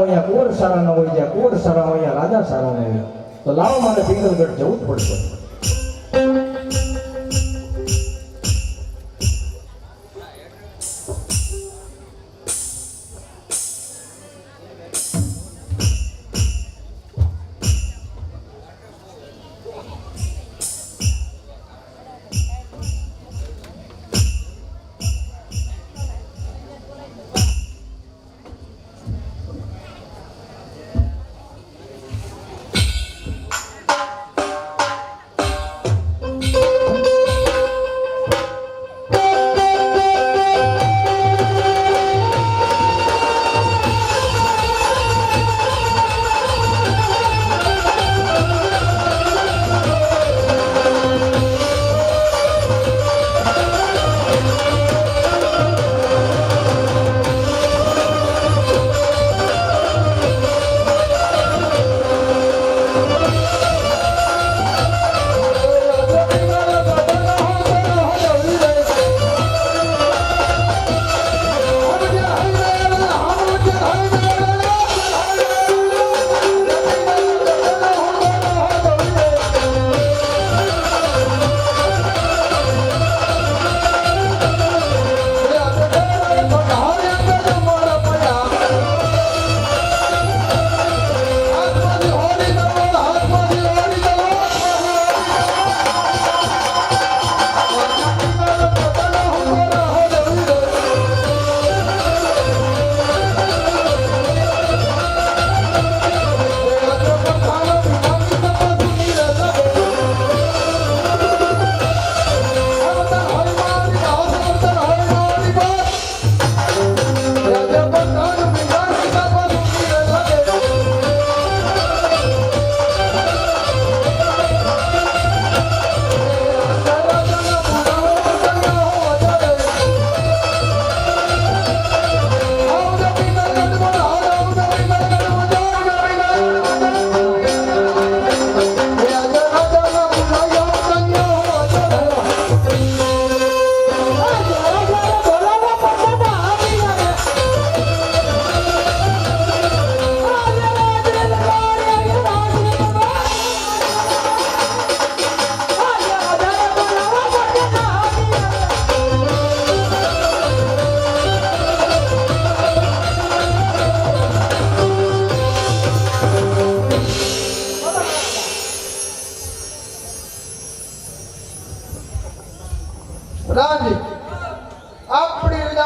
હોય ત્યાં કુંવર સારા ન હોય જ્યાં કુંવર સારા હોય ત્યાં રાજા સારા ન તો લાવવા માટે પિંગલગઢ જવું જ પડશે.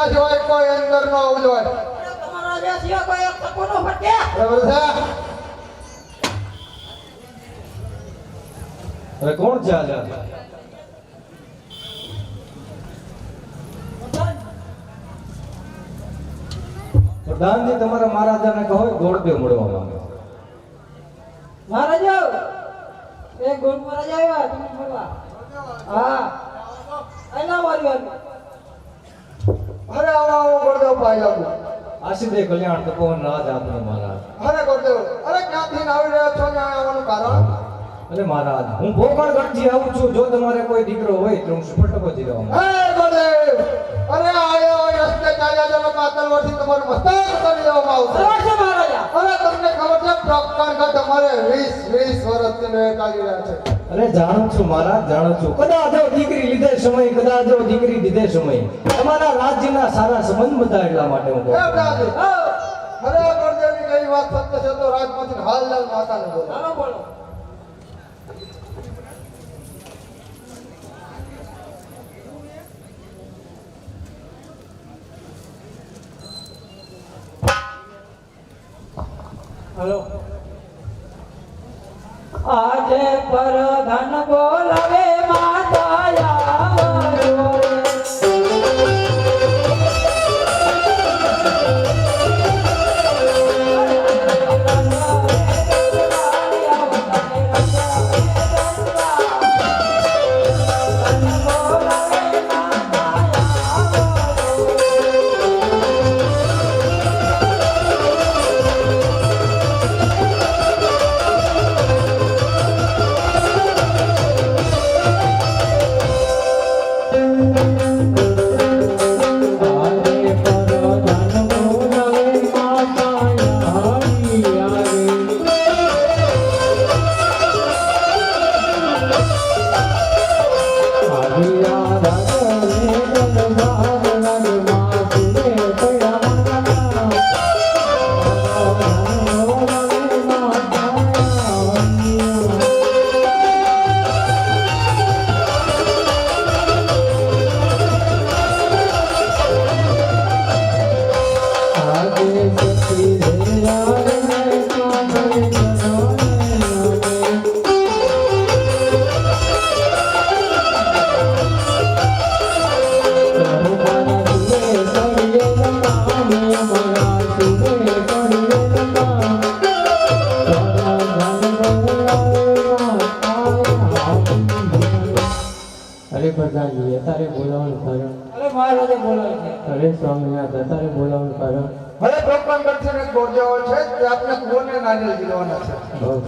વિના સિવાય કોઈ અંદર નો ઉજવાય તમારા સિવાય કોઈ એક બરાબર છે? અરે કોણ છે આજા? પ્રધાનજી, તમારા મહારાજાને કહો ગોળદેવ મળવા માંગે. મહારાજા એ ગોળ મહારાજા આવ્યા તમે મળવા. હા. એના વારી વારી અરે આવો ગોળદેવ ભાઈ લાગુ આશીર્વાદ કલ્યાણ તપોવન રાજ આપનો મહારાજ. અરે ગોળદેવ અરે ક્યાંથી આવી રહ્યા છો ને આવવાનું કારણ? અરે મહારાજ હું ભોગણગઢથી આવું છું જો તમારે કોઈ દીકરો હોય તો હું સુપટકોથી રહેવા રહ્યો હે ગોળદેવ અરે આયો. રસ્તે ચાલ્યા જલો પાતળ વર્ષથી તમારું મસ્તક કરી દેવામાં આવશે. મહારાજા. અરે તમને ખબર છે પ્રકાંડ તમારે 20 20 વર્ષથી ને કાઢી રહ્યા છે. અરે જાણું છું મહારાજ જાણું છું. કદાચ જો દીકરી લીધે સમય કદાચ જો દીકરી દીધે સમય તમારા રાજ્યના સારા સંબંધ બધા એટલા માટે હું કહું અરે ગોળદેવની કઈ વાત સત્ય છે તો રાજમાંથી હાલલાલ માતાને બોલો. ચાલો બોલો. આજે પર ધન માતા સ્વામિનારાયણ તારે બોલાવવાનું કારણ? હવે ભગવાન કરશે એક ગોરજાઓ છે તે આપને કોને નારિયેળ જીરવાના છે. બહુ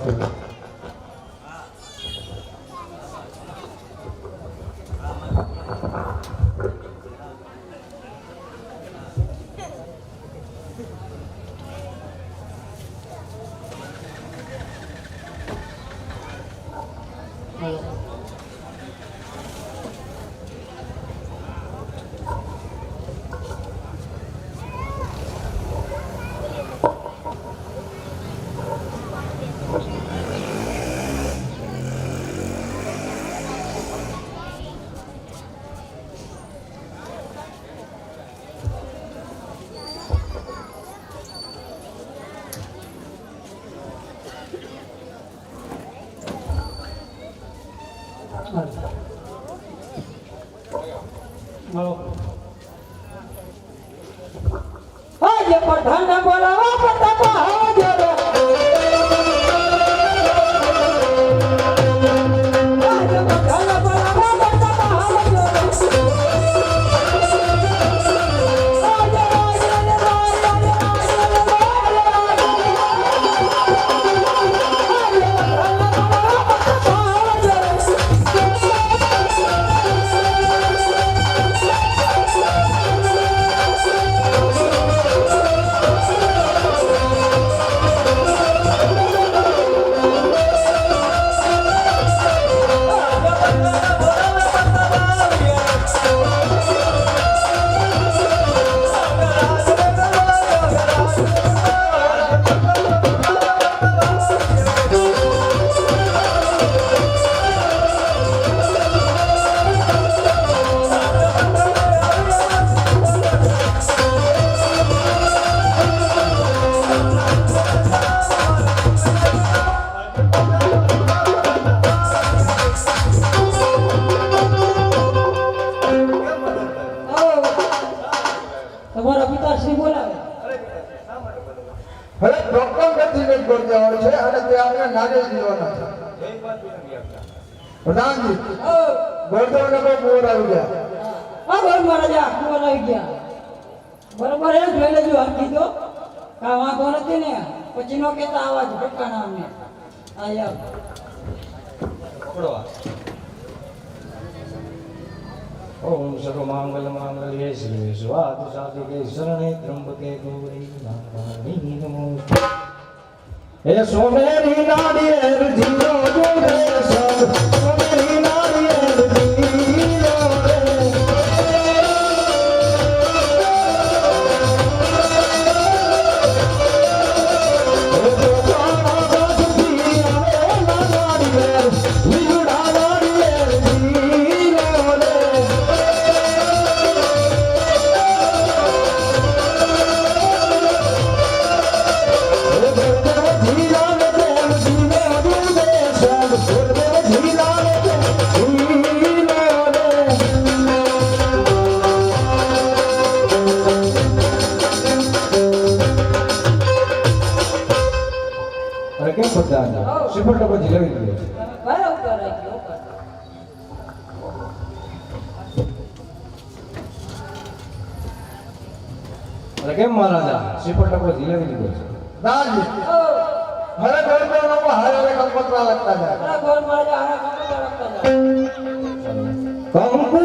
હવે ભગવાન કરશે કરી દેવાનો છે અને તે આપણે નારિયેળ જીરવાના છે. પ્રધાનજી બહુ મોર આવી ગયા. હા ઘર મહારાજા કુંવર આવી ગયા. બરોબર એ જોઈ લેજો હરખી કીધો કા વાંધો નથી ને. પછી નો કેતા આવાજ ઠકાણા અમને આ યાર પકડવા ઓમ સર્વ મંગલ મંગલ્યે શ્રી સ્વાદ સાધિકે શરણે ત્રંબકે ગૌરી નારાયણી નમો હે સોનેરી નાળિયેર કેમ મહારાજા? તો પછી લઈ લીધો છે. પ્રધાનજી ઓ, હવે ગોરજાઓનો હારે કંકોત્રા લગતા જાય. આ ઘર મહારાજા હારે કામમાં લગતા જાય. કંકુ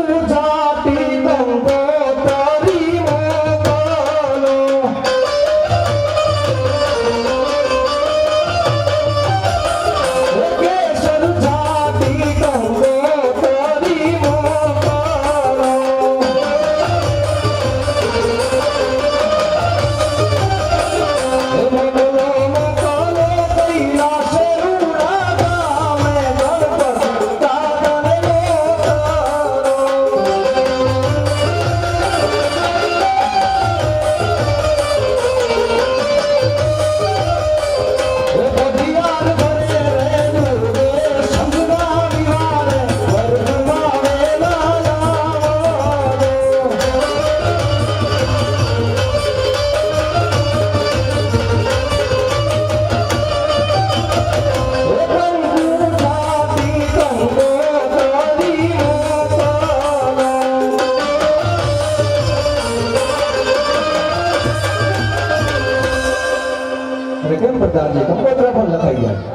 અને કેમ પ્રધાનજી કંકોત્રા પણ લખાઈ ગયા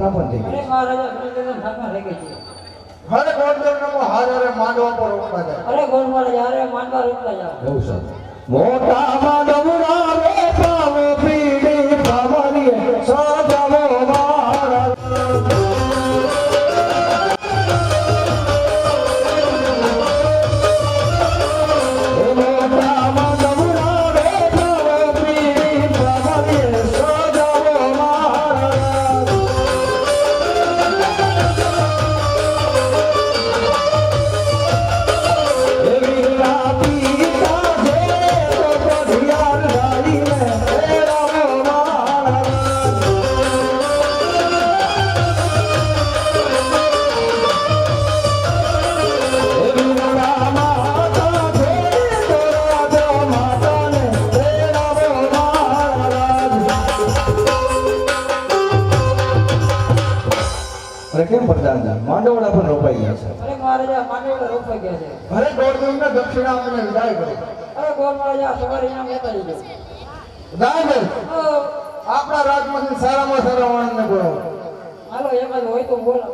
સ્થાપના પણ થઈ ગઈ હારે હારે માંડવા પર રોકતા જાય. અરે ગોળ હારે માંડવા રોકતા જાઓ. બહુ સારું. મોટા મહારાજા માંડવા રોકાઈ ગયા છે. અરે ગોળદેવને દક્ષિણા આપીને વિદાય કરે. અરે ગોળ મહારાજા સવારે અહીંયા લેતા જજો વિદાય આપણા રાજમાંથી સારામાં સારા માણસને બોલો હાલો એમ જ હોય તો બોલો.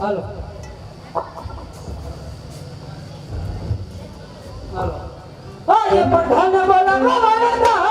હાલો. હાલો. અરે પઠાણ બોલા મને દા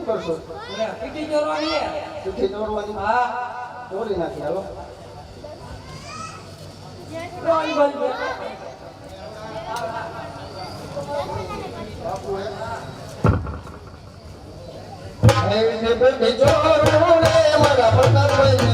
શું કરશો? પીટી ચોરવાની છે. ચોરવાની? હા. ચોરી નાખી હાલો. મારા પ્રતાપભાઈ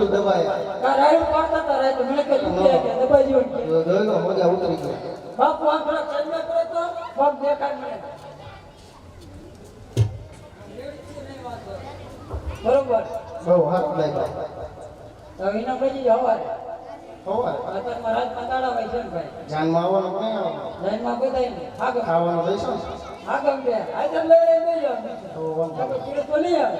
ફૂલ દબાય. આ રાયડું પાડતા હતા મને કે દુખે કે દબાઈ દ્યો કે. જોઈ લો ઉતરી ગઈ બાપુ આમ થોડાક સાઈડમાં કરે તો પગ દેખાય મને. બરોબર. બહુ હાથ લાગ્યા. તો એના પછી હવારે સવારે? અત્યારમાં રાત પતાડા હોય છે ભાઈ. જાનમાં આવવાનું કે નહીં આવવાનું? આગળ. ખાવાનું લઈશું ને? આગળ બે. આગળ લઈ લઈ લઈ જાઓ તો વાંધો આપણે કીધું તો નહીં આવે.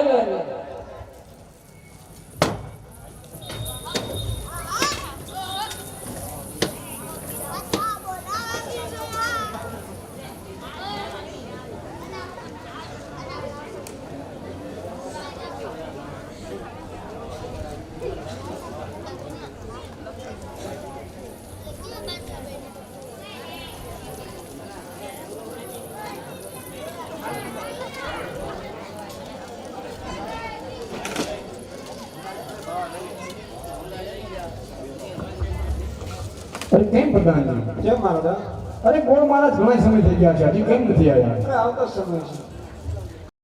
હાલો અરે કેમ પ્રધાનજી કેમ મારા અરે કોણ મારા ઘણા સમય થઈ ગયા છે? હજી કેમ નથી આવ્યા? આવતો સમય છે.